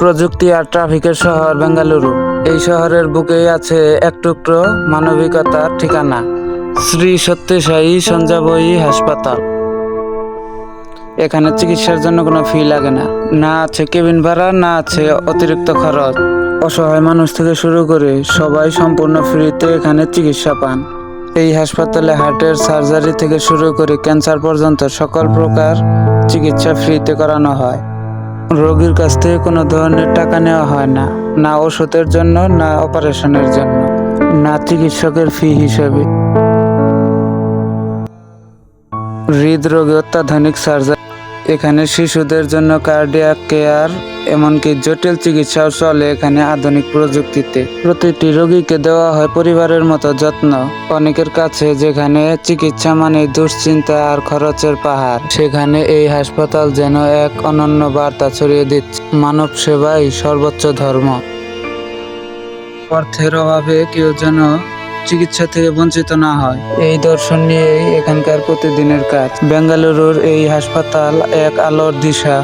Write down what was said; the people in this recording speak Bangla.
প্রযুক্তি আর ট্রাফিকের শহর বেঙ্গালুরু। এই শহরের বুকেই আছে এক টুকরো মানবিকতার ঠিকানা, শ্রী সত্যসায়ী সঞ্জাবয়ী হাসপাতাল। এখানে চিকিৎসার জন্য কোনো ফি লাগে না। না আছে কেবিন ভাড়া, না আছে অতিরিক্ত খরচ। অসহায় মানুষ থেকে শুরু করে সবাই সম্পূর্ণ ফ্রিতে এখানে চিকিৎসা পান। এই হাসপাতালে হার্টের সার্জারি থেকে শুরু করে ক্যান্সার পর্যন্ত সকল প্রকার চিকিৎসা ফ্রিতে করানো হয়। রোগীর কাছ থেকে কোনো ধরনের টাকা নেওয়া হয় না না ওষুধের জন্য, না অপারেশনের জন্য, না চিকিৎসকের ফি হিসেবে। হৃদরোগে অত্যাধুনিক সার্জারি এখানে শিশুদের জন্য কার্ডিয়াক কেয়ার এমনকি জটিল চিকিৎসাও চলে এখানে আধুনিক প্রযুক্তিতে। প্রতিটি রোগীকে দেওয়া হয় পরিবারের মতো যত্ন। অনেকের কাছে যেখানে চিকিৎসা মানে দুশ্চিন্তা আর খরচের পাহাড়, সেখানে এই হাসপাতাল যেন এক অনন্য বার্তা ছড়িয়ে দিচ্ছে। মানব সেবাই সর্বোচ্চ ধর্ম। অর্থের অভাবে কেউ যেন চিকিৎসা থেকে বঞ্চিত না হয়। এই দর্শন নিয়ে এখানকার প্রতিদিনের কাজ। বেঙ্গালুরুর এই হাসপাতাল এক আলোর দিশা।